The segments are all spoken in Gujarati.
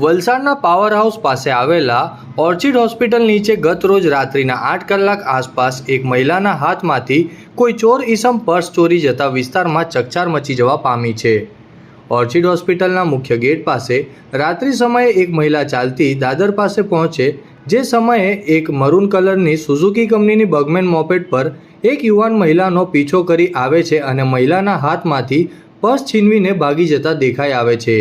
વલસાડના પાવર હાઉસ પાસે આવેલા ઓર્ચિડ હોસ્પિટલ નીચે ગત રોજ રાત્રિના આઠ કલાક આસપાસ એક મહિલાના હાથમાંથી કોઈ ચોર ઈસમ પર્સ ચોરી જતા વિસ્તારમાં ચકચાર મચી જવા પામી છે. ઓર્ચિડ હોસ્પિટલના મુખ્ય ગેટ પાસે રાત્રિ સમયે એક મહિલા ચાલતી દાદર પાસે પહોંચે, જે સમયે એક મરૂન કલરની સુઝુકી કંપનીની બગમેન મોપેડ પર એક યુવાન મહિલાનો પીછો કરી આવે છે અને મહિલાના હાથમાંથી પર્સ છીનવીને ભાગી જતા દેખાઈ આવે છે,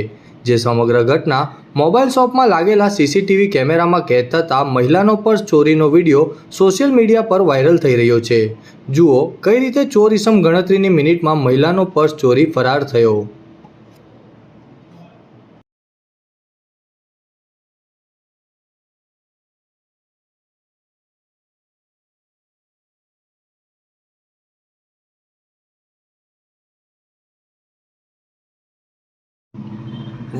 જે સમગ્ર ઘટના મોબાઈલ શોપમાં લાગેલા સીસીટીવી કેમેરામાં કેદ થતાં મહિલાનો પર્સ ચોરીનો વીડિયો સોશિયલ મીડિયા પર વાયરલ થઈ રહ્યો છે. જુઓ, કઈ રીતે ચોર ઇસમ ગણતરીની મિનિટમાં મહિલાનો પર્સ ચોરી ફરાર થયો?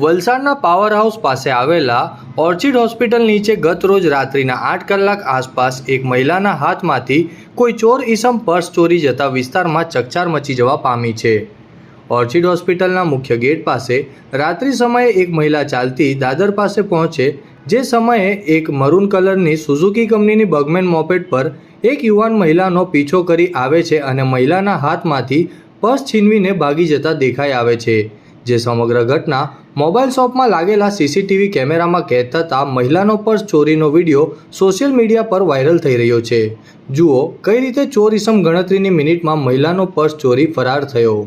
વલસાડના પાવર હાઉસ પાસે આવેલા ઓર્ચિડ હોસ્પિટલ નીચે ગત રોજ રાત્રિના આઠ કલાક આસપાસ એક મહિલાના હાથમાંથી કોઈ ચોર ઈસમ પર્સ ચોરી જતા વિસ્તારમાં ચકચાર મચી જવા પામી છે. ઓર્ચિડ હોસ્પિટલના મુખ્ય ગેટ પાસે રાત્રિ સમયે એક મહિલા ચાલતી દાદર પાસે પહોંચે, જે સમયે એક મરૂન કલરની સુઝુકી કંપનીની બગમેન મોપેડ પર એક યુવાન મહિલાનો પીછો કરી આવે છે અને મહિલાના હાથમાંથી પર્સ છીનવીને ભાગી જતા દેખાઈ આવે છે, જે સમગ્ર ઘટના મોબાઈલ શોપમાં લાગેલા સીસીટીવી કેમેરામાં કેદ થતા મહિલાનો પર્સ ચોરીનો વીડિયો સોશિયલ મીડિયા પર વાયરલ થઈ રહ્યો છે. જુઓ, કઈ રીતે ચોર ઇસમ ગણતરીની મિનિટમાં મહિલાનો પર્સ ચોરી ફરાર થયો?